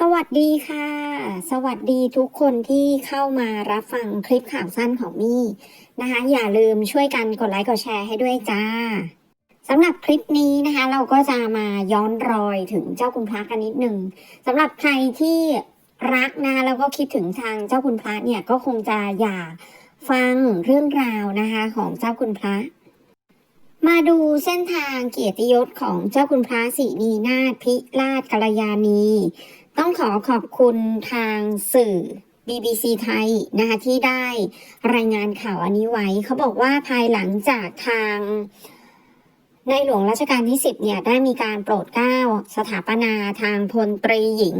สวัสดีค่ะ สวัสดีทุกคนที่เข้ามารับฟังคลิปข่าวสั้นของมี่นะคะ อย่าลืมช่วยกันกดไลค์กดแชร์ให้ด้วยจ้าสำหรับคลิปนี้นะคะ เราก็จะมาย้อนรอยถึงเจ้าคุณพระกันนิดหนึ่งสำหรับใครที่รักนะแล้วก็คิดถึงทางเจ้าคุณพระเนี่ยก็คงจะอยากฟังเรื่องราวนะคะของเจ้าคุณพระ มาดูเส้นทางเกียรติยศของเจ้าคุณพระศรีนีนาถพิราชกัลยาณี ต้องขอขอบคุณทางสื่อ BBC ไทยนะคะที่ได้รายงานข่าวอันนี้ไว้ เขาบอกว่าภายหลังจากทางในหลวงรัชกาลที่ 10 เนี่ย ได้มีการโปรดเกล้าสถาปนาทางพลตรีหญิง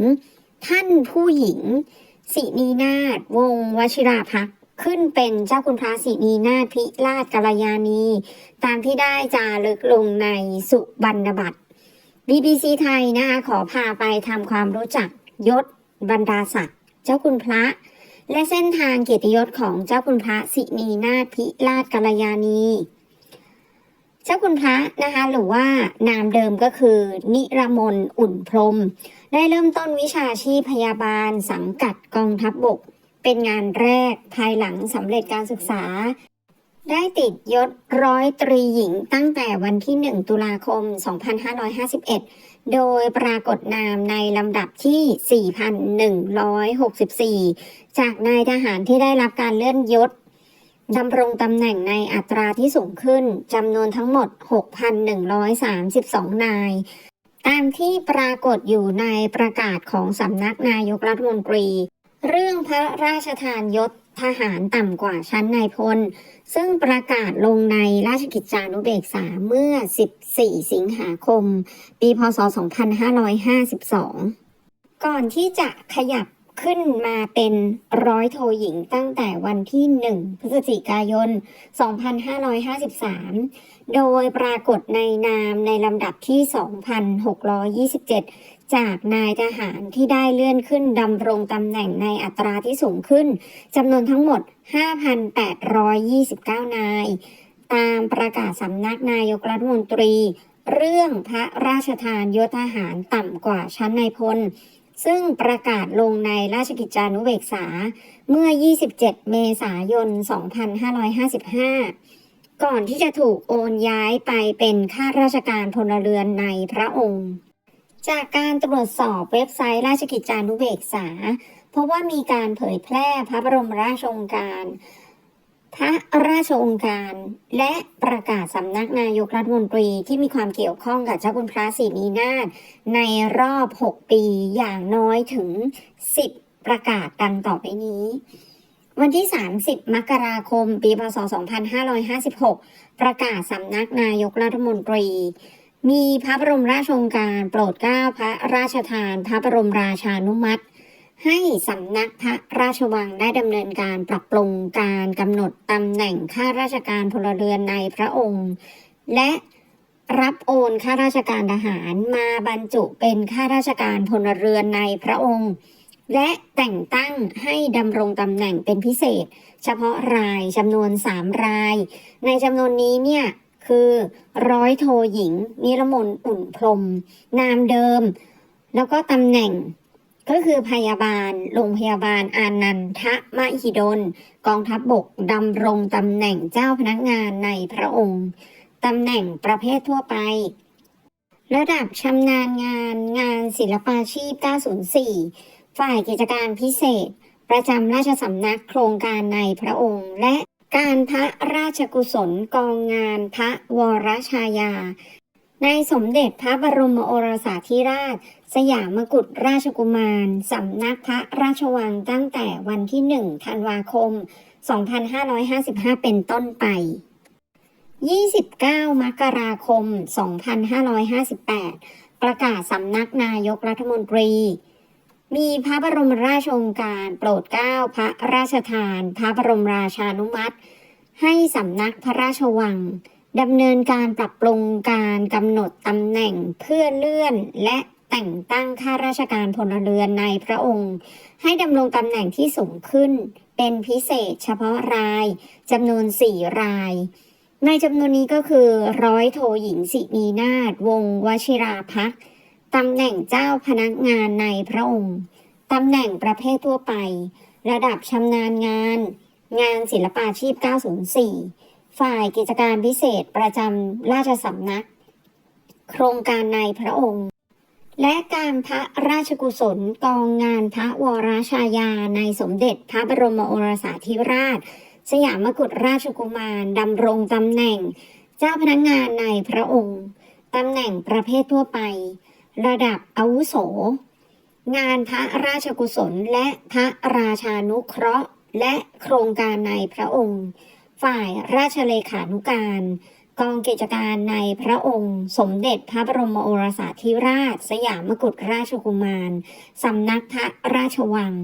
ท่านผู้หญิงสินีนาถวงศวชิราภักข์ขึ้นเป็นเจ้าคุณพระสินีนาถพิราชกัลยาณี ตามที่ได้จารึกลงในสุบรรณบัตร BBC ไทยนะคะขอพาไปทำความรู้จักยศบรรดาศักดิ์เจ้าคุณพระ และเส้นทางเกียรติยศของเจ้าคุณพระสินีนาถพิราชกัลยาณี เจ้าคุณพระนะคะหรือว่านามเดิมก็คือ นิรมนอุ่นพรม ได้เริ่มต้นวิชาชีพพยาบาลสังกัดกองทัพบบก เป็นงานแรกภายหลังสำเร็จการศึกษา ได้ติดยศร้อยตรีหญิงตั้งแต่วันที่ 1 ตุลาคม 2551 โดยปรากฏนามในลำดับที่ 4,164 จากนายทหารที่ได้รับการเลื่อนยศดำรงตำแหน่งในอัตราที่สูงขึ้นจำนวนทั้งหมด 6,132 นาย ตามที่ปรากฏอยู่ในประกาศของสำนักนายกรัฐมนตรี เรื่องพระราชทานยศ ทหารต่ำกว่าชั้นนายพล ซึ่งประกาศลงในราชกิจจานุเบกษาเมื่อ 14 สิงหาคม ปี พศ 2552 ก่อนที่จะขยับ ขึ้นมาเป็นร้อยโทหญิงตั้งแต่วันที่ 1 พฤศจิกายน 2553 โดยปรากฏในนามในลำดับที่ 2,627 จากนายทหารที่ได้เลื่อนขึ้นดำรงตำแหน่งในอัตราที่สูงขึ้นจำนวนทั้งหมด 5,829 นาย ตามประกาศสำนักนายกรัฐมนตรี เรื่องพระราชทานยศทหารต่ำกว่าชั้นนายพล ซึ่งประกาศลงในราชกิจจานุเบกษาเมื่อ 27 เมษายน 2555 ก่อนที่จะถูกโอนย้ายไปเป็นข้าราชการพลเรือนในพระองค์ จากการตรวจสอบเว็บไซต์ราชกิจจานุเบกษา เพราะว่ามีการเผยแพร่พระบรมราชโองการ พระราชองการและประกาศสำนักนายกรัฐมนตรีที่มีความเกี่ยวข้องกับเจ้าคุณพระศรีนีนาถในรอบ 6 ปีอย่างน้อยถึง 10 ประกาศดังต่อไปนี้ วันที่ 30 มกราคม ปีพศ 2556 ประกาศสำนักนายกรัฐมนตรี มีพระบรมราชโองการโปรดเกล้าพระราชทาน พระบรมราชานุมัติ ให้สำนักพระราชวังได้ดำเนินการปรับปรุงการกำหนดตำแหน่งข้าราชการพลเรือนในพระองค์ และรับโอนข้าราชการทหารมาบรรจุเป็นข้าราชการพลเรือนในพระองค์ และแต่งตั้งให้ดำรงตำแหน่งเป็นพิเศษ เฉพาะรายจำนวน 3 ราย ในจำนวนนี้เนี่ยคือร้อยโทหญิง นิรมนอุ่นพรมนามเดิม แล้วก็ตำแหน่ง ก็คือพยาบาล โรงพยาบาลอานันทมหิดล กองทัพบบกดำรงตำแหน่งเจ้าพนักงานในพระองค์ตำแหน่งประเภททั่วไป ระดับชำนาญงานงานศิลปาชีพ 904 ฝ่ายกิจการพิเศษ ประจำราชสำนักโครงการในพระองค์ และการพระราชกุศลกองงานพระวรชายา ในสมเด็จพระบรมโอรสาธิราช สยามมกุฎราชกุมาร สำนักพระราชวังตั้งแต่วันที่ 1 ธันวาคม 2555 เป็นต้นไป 29 มกราคม 2558 ประกาศสำนักนายกรัฐมนตรี มีพระบรมราชโองการโปรดเกล้าพระราชทาน พระบรมราชานุมัติ ให้สำนักพระราชวังดำเนินการปรับปรุงการกำหนดตำแหน่งเพื่อเลื่อนและ แต่งตั้งข้าราชการพลเรือนในพระองค์ ให้ดำรงตำแหน่งที่สูงขึ้น เป็นพิเศษเฉพาะรายจำนวน4ราย ในจำนวนนี้ก็คือร้อยโทหญิงสินีนาถวงวชิราภักต์ตำแหน่งเจ้าพนักงานในพระองค์ตำแหน่งประเภททั่วไป ระดับชำนาญงาน งานศิลปาชีพ 904 ฝ่ายกิจการพิเศษประจำราชสำนัก โครงการในพระองค์ และการพระราชกุศลกองงานพระวรชายาในสมเด็จพระบรมโอรสาธิราช สยามกุฎราชกุมารดำรงตำแหน่ง เจ้าพนักงานในพระองค์ตำแหน่งประเภททั่วไป ระดับอาวุโส งานพระราชกุศลและพระราชานุเคราะห์ และโครงการในพระองค์ ฝ่ายราชเลขานุการ กองกิจการในพระองค์ สมเด็จพระบรมโอรสาธิราช สยามกุฎราชกุมาร สำนักพระราชวัง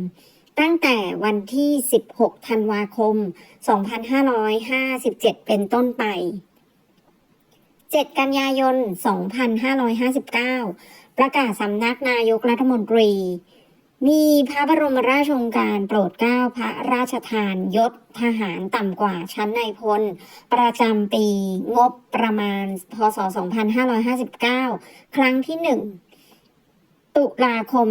ตั้งแต่วันที่ 16 ธันวาคม 2557 เป็นต้นไป 7 กันยายน 2559 ประกาศสำนักนายกรัฐมนตรี มีพระบรมราชโองการโปรดเกล้าพระราชทานยศทหารต่ำกว่าชั้นในพล ประจำปีงบประมาณ พศ 2559 ครั้งที่ 1 ตุลาคม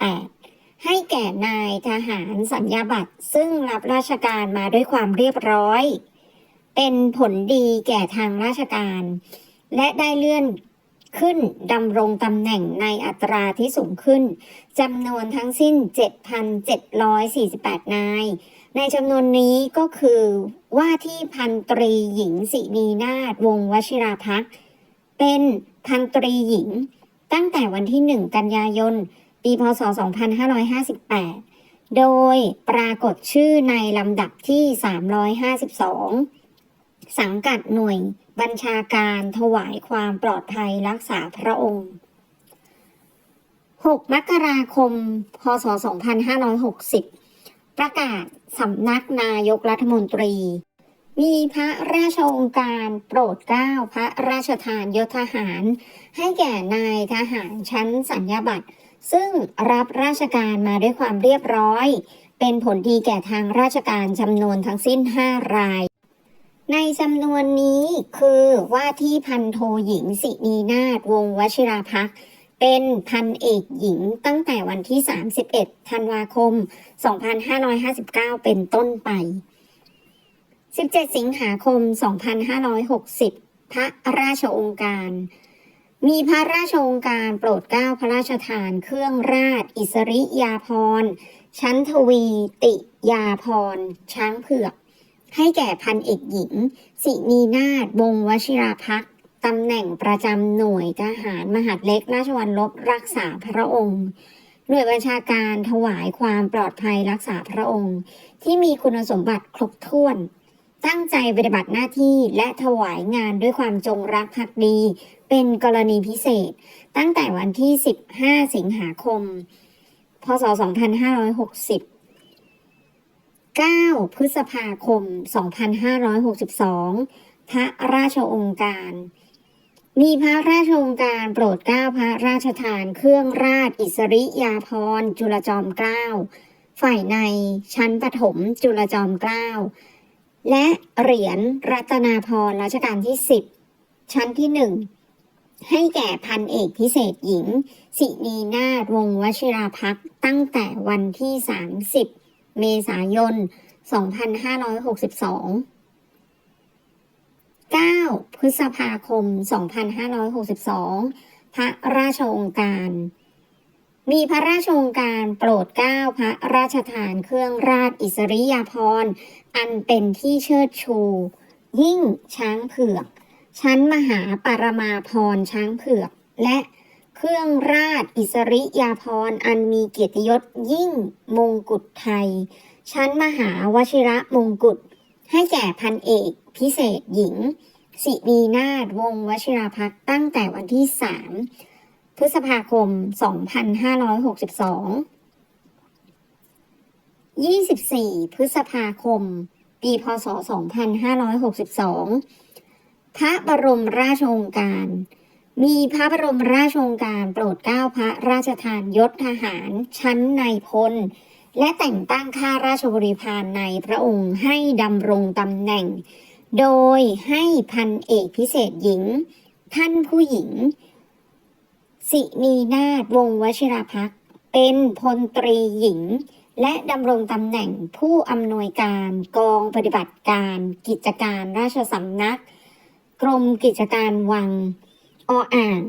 2558 ให้แก่นายทหารสัญญาบัตร ซึ่งรับราชการมาด้วยความเรียบร้อย เป็นผลดีแก่ทางราชการ และได้เลื่อน ขึ้นดำรงตำแหน่งในอัตราที่สูงขึ้นจำนวนทั้งสิ้น 7,748 นาย ในจำนวนนี้ก็คือว่าที่พันตรีหญิงสินีนาถวงวชิราภักเป็นพันตรีหญิง ตั้งแต่วันที่ 1 กันยายน ปีพศ 2558 โดยปรากฏชื่อในลำดับที่ 352 สังกัดหน่วย บัญชาการถวายความปลอดภัยรักษาพระองค์ 6 มกราคม พศ 2560 ประกาศสำนักนายกรัฐมนตรี มีพระราชองค์การโปรดเกล้าพระราชทานยศทหาร ให้แก่นายทหารชั้นสัญญาบัตร ซึ่งรับราชการมาด้วยความเรียบร้อย เป็นผลดีแก่ทางราชการจำนวนทั้งสิ้น 5 ราย ในจำนวนนี้คือว่าที่พันโทหญิงสินีนาถวงวชิราภักษ์เป็นพันเอกหญิงตั้งแต่วันที่ 31 ธันวาคม 2559 เป็นต้นไป 17 สิงหาคม 2560 พระราชองค์การ มีพระราชองค์การโปรดเกล้าพระราชทานเครื่องราชอิสริยาภรณ์ชั้นทวีติยาภรณ์ช้างเผือก ให้แก่พันเอกหญิง สินีนาถวงวชิราภักตำแหน่งประจำหน่วยทหารมหาดเล็กราชวัลลบรักษาพระองค์ หน่วยบัญชาการถวายความปลอดภัยรักษาพระองค์ ที่มีคุณสมบัติครบถ้วน ตั้งใจปฏิบัติหน้าที่และถวายงานด้วยความจงรักภักดี เป็นกรณีพิเศษ ตั้งแต่วันที่ 15 สิงหาคม พศ 2560 9 พฤษภาคม 2562 พระราชองการ มีพระราชองการโปรดเกล้าพระราชทานเครื่องราชอิสริยาภรณ์ จุลจอมเกล้า ฝ่ายในชั้นปฐมจุลจอมเกล้า และเหรียญรัตนาพรณ์รัชกาลที่ 10 ชั้นที่ 1ให้แก่พันเอกพิเศษหญิง สินีนาถวงศ์วชิราภักตั้งแต่วันที่ 30 เมษายน 2562 9 พฤษภาคม 2562 พระราชองค์การ มีพระราชองค์การโปรดเกล้าพระราชทานเครื่องราชอิสริยาภรณ์อันเป็นที่เชิดชู ยิ่งช้างเผือก ชั้นมหาปรมาพรณ์ช้างเผือกและ เครื่องราชอิสริยาภรณ์อันมีเกียรติยศยิ่งมงกุฎไทย ชั้นมหาวชิระมงกุฎให้แก่พันเอกพิเศษหญิง สินีนาถวงวชิราภักษ์ตั้งแต่วันที่ 3 พฤษภาคม 2562 24 พฤษภาคม ปี พศ 2562 พระบรมราชโองการ มีพระบรมราชโองการโปรดเกล้าพระราชทานยศทหาร ชั้นในายพล และแต่งตั้งข้าราชบริพารในพระองค์ให้ดำรงตำแหน่ง โดยให้พันเอกพิเศษหญิง ท่านผู้หญิง สินีนาถวงวชิราภักเป็นพลตรีหญิง และดำรงตำแหน่งผู้อำนวยการกองปฏิบัติการ กิจการราชสำนัก กรมกิจการวัง ออ่าง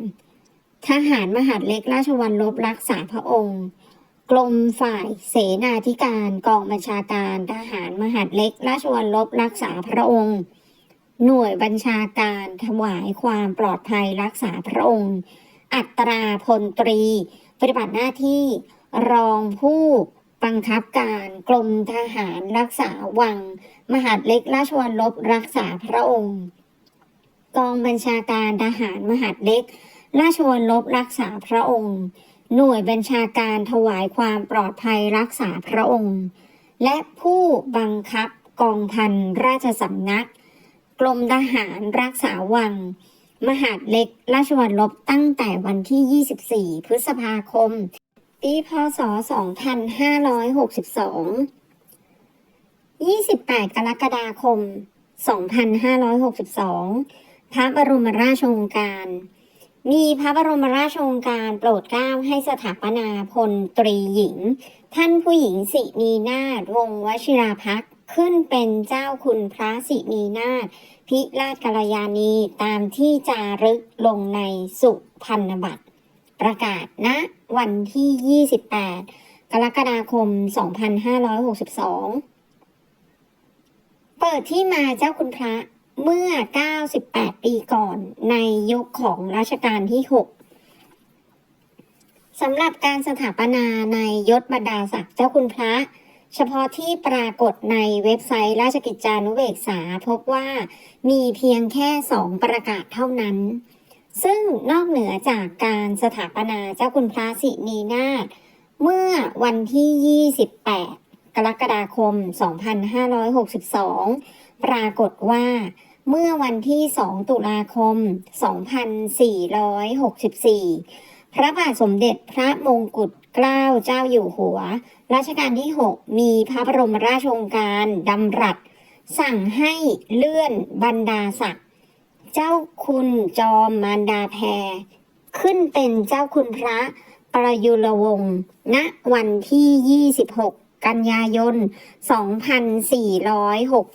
ทหารมหาดเล็กราชวัลลบรักษาพระองค์ กรมฝ่ายเสนาธิการกองบัญชาการทหารมหาดเล็กราชวัลลบรักษาพระองค์ หน่วยบัญชาการถวายความปลอดภัยรักษาพระองค์ อัตราพลตรี ปฏิบัติหน้าที่รองผู้บังคับการกรมทหารรักษาวัง มหาดเล็กราชวัลลบรักษาพระองค์ กองบัญชาการทหารมหาดเล็ก ราชวัลบรักษาพระองค์ หน่วยบัญชาการถวายความปลอดภัยรักษาพระองค์ และผู้บังคับกองพันราชสำนัก กรมทหารรักษาวัง มหาดเล็ก ราชวัลลบตั้งแต่วันที่ 24 พฤษภาคม ปีพศ 2562 28 กรกฎาคม 2562 พระบรมราชโองการ มีพระบรมราชโองการโปรดเกล้าให้สถาปนาพลตรีหญิง ท่านผู้หญิงสินีนาถวงศ์วชิราภักขึ้นเป็นเจ้าคุณพระสินีนาถพิราชกัลยาณีตามที่จารึกลงในสุพรรณบัตร ประกาศณวันที่ 28 กรกฎาคม 2562 เปิดที่มาเจ้าคุณพระ เมื่อ 98 ปีก่อนในยุคของรัชกาลที่ 6สำหรับการสถาปนาในยศบรรดาศักดิ์เจ้าคุณพระ เฉพาะที่ปรากฏในเว็บไซต์ราชกิจจานุเบกษาพบว่ามีเพียงแค่สองประกาศเท่านั้น ซึ่งนอกเหนือจากการสถาปนาเจ้าคุณพระสินีนาถเมื่อวันที่ 28 กรกฎาคม 2562 ปรากฏว่าเมื่อวันที่ 2 ตุลาคม 2464 พระบาทสมเด็จพระมงกุฎเกล้าเจ้าอยู่หัว รัชกาลที่ 6 มีพระบรมราชโองการดำรัส สั่งให้เลื่อนบรรดาศักดิ์เจ้าคุณจอมมารดาแพร ขึ้นเป็นเจ้าคุณพระประยุรวงศ์ณวันที่ 26 กันยายน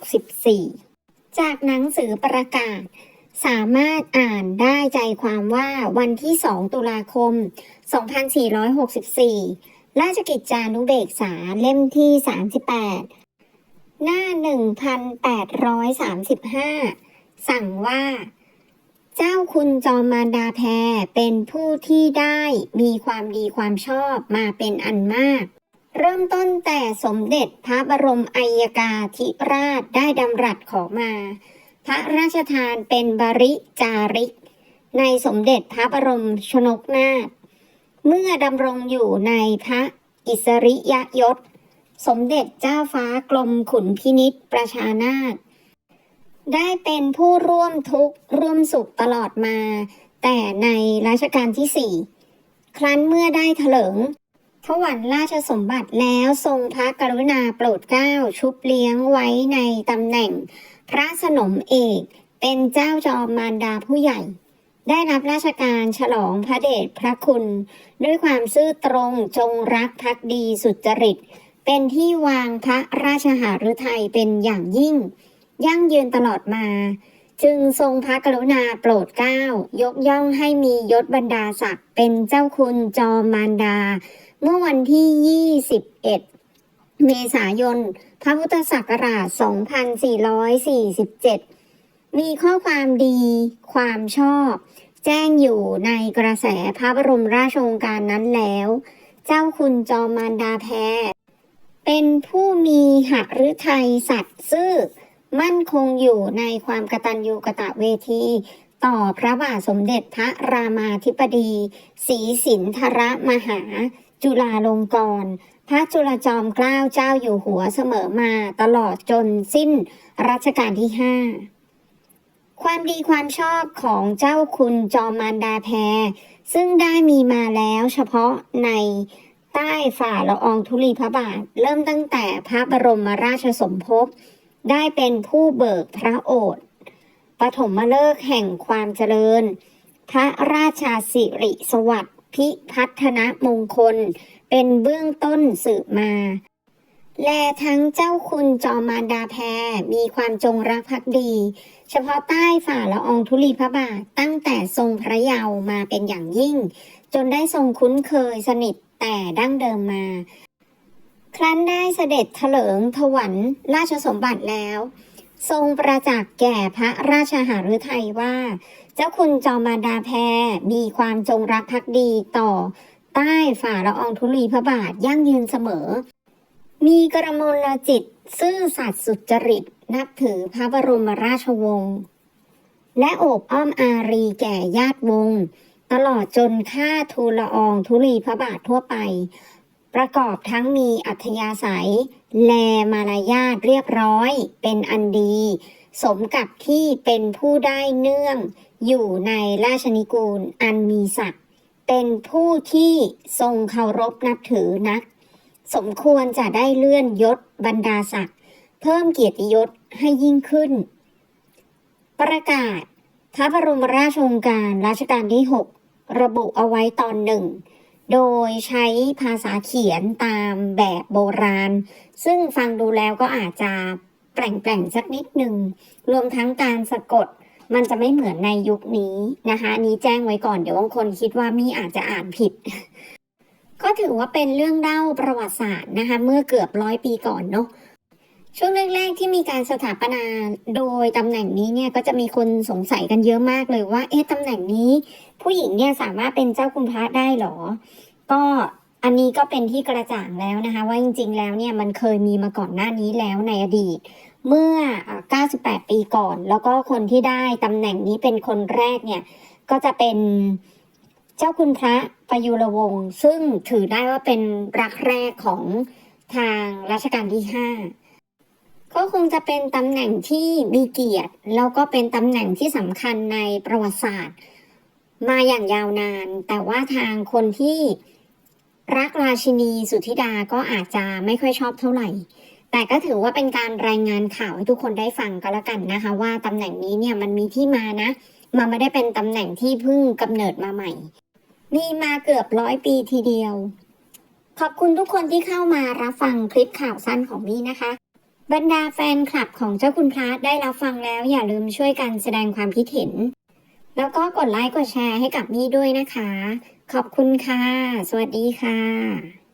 2464 จากหนังสือประกาศ สามารถอ่านได้ใจความว่าวันที่ 2 ตุลาคม 2464 ราชกิจจานุเบกษาเล่มที่ 38 หน้า 1835 สั่งว่าเจ้าคุณจอมมารดาแพรเป็นผู้ที่ได้มีความดีความชอบมาเป็นอันมาก เริ่มต้นแต่สมเด็จพระบรมอัยกาธิราชได้ดำรัสขอมา พระราชทานเป็นบริจาริก ในสมเด็จพระบรมชนกนาถเมื่อดำรงอยู่ในพระอิสริยยศ สมเด็จเจ้าฟ้ากรมขุนพินิษประชานาถได้เป็นผู้ร่วมทุกข์ร่วมสุขตลอดมา แต่ในรัชกาลที่สี่ครั้นเมื่อได้เถลิง ถวันราชสมบัติแล้วทรงพระกรุณาโปรดเกล้าชุบเลี้ยงไว้ในตำแหน่ง พระสนมเอกเป็นเจ้าจอมมารดาผู้ใหญ่ ได้รับราชการฉลองพระเดชพระคุณ ด้วยความซื่อตรงจงรักภักดีสุจริต เป็นที่วางพระราชหฤทัยเป็นอย่างยิ่ง ยั่งยืนตลอดมา จึงทรงพระกรุณาโปรดเกล้ายกย่องให้มียศบรรดาศักดิ์เป็นเจ้าคุณจอมมารดา เมื่อวันที่ 21 เมษายน พระพุทธศักราช 2447 มีข้อความดีความชอบ แจ้งอยู่ในกระแสพระบรมราชโองการนั้นแล้ว เจ้าคุณจอมมารดาแพรเป็นผู้มีหฤทัยสัตย์ซื่อ มั่นคงอยู่ในความกตัญญูกะตะเวที ต่อพระบาทสมเด็จพระรามาธิบดีศรีสินธรมหา จุฬาลงกรณ์พระจุลจอมเกล้าเจ้าอยู่หัวเสมอมาตลอดจนสิ้นรัชกาลที่ห้าความดีความชอบของเจ้าคุณจอมมารดาแพรซึ่งได้มีมาแล้วเฉพาะในใต้ฝ่าละอองธุลีพระบาท เริ่มตั้งแต่พระบรมราชสมภพ ได้เป็นผู้เบิกพระโอษฐ์ปฐมฤกษ์แห่งความเจริญ พระราชาสิริสวัสดิ์พิพัฒนมงคล เป็นเบื้องต้นสืบมา และทั้งเจ้าคุณจอมมารดาแพรมีความจงรักภักดี เฉพาะใต้ฝ่าละอองธุลีพระบาทตั้งแต่ทรงพระเยาว์มาเป็นอย่างยิ่ง จนได้ทรงคุ้นเคยสนิทแต่ดั้งเดิมมา ครั้นได้เสด็จเถลิงถวันราชสมบัติแล้ว ทรงประจักษ์แก่พระราชหฤทัยว่า เจ้าคุณจอมมาดาแพรมีความจงรักภักดีต่อใต้ฝ่าละอองธุลีพระบาทยั่งยืนเสมอ มีกระมลจิตซื่อสัตย์สุจริตนับถือพระบรมราชวงศ์และโอบอ้อมอารีแก่ญาติวงศ์ตลอดจนค่าทูลละอองธุลีพระบาททั่วไป ประกอบทั้งมีอัธยาศัย แลมารยาทเรียบร้อย เป็นอันดี สมกับที่เป็นผู้ได้เนื่อง อยู่ในราชนิกูลอันมีศักดิ์เป็นผู้ที่ทรงเคารพนับถือนัก สมควรจะได้เลื่อนยศบรรดาศักดิ์เพิ่มเกียรติยศให้ยิ่งขึ้น ประกาศพระบรมราชโองการรัชกาลที่ 6 ระบุเอาไว้ตอนหนึ่ง โดยใช้ภาษาเขียนตามแบบโบราณ ซึ่งฟังดูแล้วก็อาจจะแปลงๆสักนิดหนึ่ง รวมทั้งการสะกดมันจะไม่เหมือนในยุคนี้นะคะนนี้แจ้งไว้ก่อนเดี๋ยวบางคนคิดว่ามีอาจจะอ่านผิด ก็ถือว่าเป็นเรื่องเล่าประวัติศาสตร์นะคะ เมื่อเกือบร้อยปีก่อนเนาะ ช่วงแรกๆที่มีการสถาปนาโดยตำแหน่งนี้เนี่ยก็จะมีคนสงสัยกันเยอะมากเลยว่า เอ๊ะตำแหน่งนี้ ผู้หญิงเนี่ยสามารถเป็นเจ้าคุณพระได้หรอ ก็อันนี้ก็เป็นที่กระจ่างแล้วนะคะ ว่าจริงๆ แล้วเนี่ยมันเคยมีมาก่อนหน้านี้แล้วในอดีต เมื่ออ่า98 ปีก่อน แล้วก็คนที่ได้ตำแหน่งนี้เป็นคนแรกเนี่ยก็จะเป็นเจ้าคุณพระประยุรวงศ์ซึ่งถือได้ว่าเป็นรักแรกของทางรัชกาลที่ 5 ก็คงจะเป็นตำแหน่งที่มีเกียรติแล้วก็เป็นตำแหน่งที่สำคัญในประวัติศาสตร์ มาอย่างยาวนาน แต่ว่าทางคนที่รักราชินีสุธิดาก็อาจจะไม่ค่อยชอบเท่าไหร่ แต่ก็ถือว่าเป็นการรายงานข่าวให้ทุกคนได้ฟังก็แล้วกันนะคะ ว่าตำแหน่งนี้เนี่ยมันมีที่มานะมันไม่ได้เป็นตำแหน่งที่เพิ่งกำเนิดมาใหม่ มีมาเกือบร้อยปีทีเดียว ขอบคุณทุกคนที่เข้ามารับฟังคลิปข่าวสั้นของมี่นะคะ บรรดาแฟนคลับของเจ้าคุณพระได้รับฟังแล้วอย่าลืมช่วยกันแสดงความคิดเห็น แล้วก็กดไลค์กดแชร์ให้กับมี่ด้วยนะคะ ขอบคุณค่ะ สวัสดีค่ะ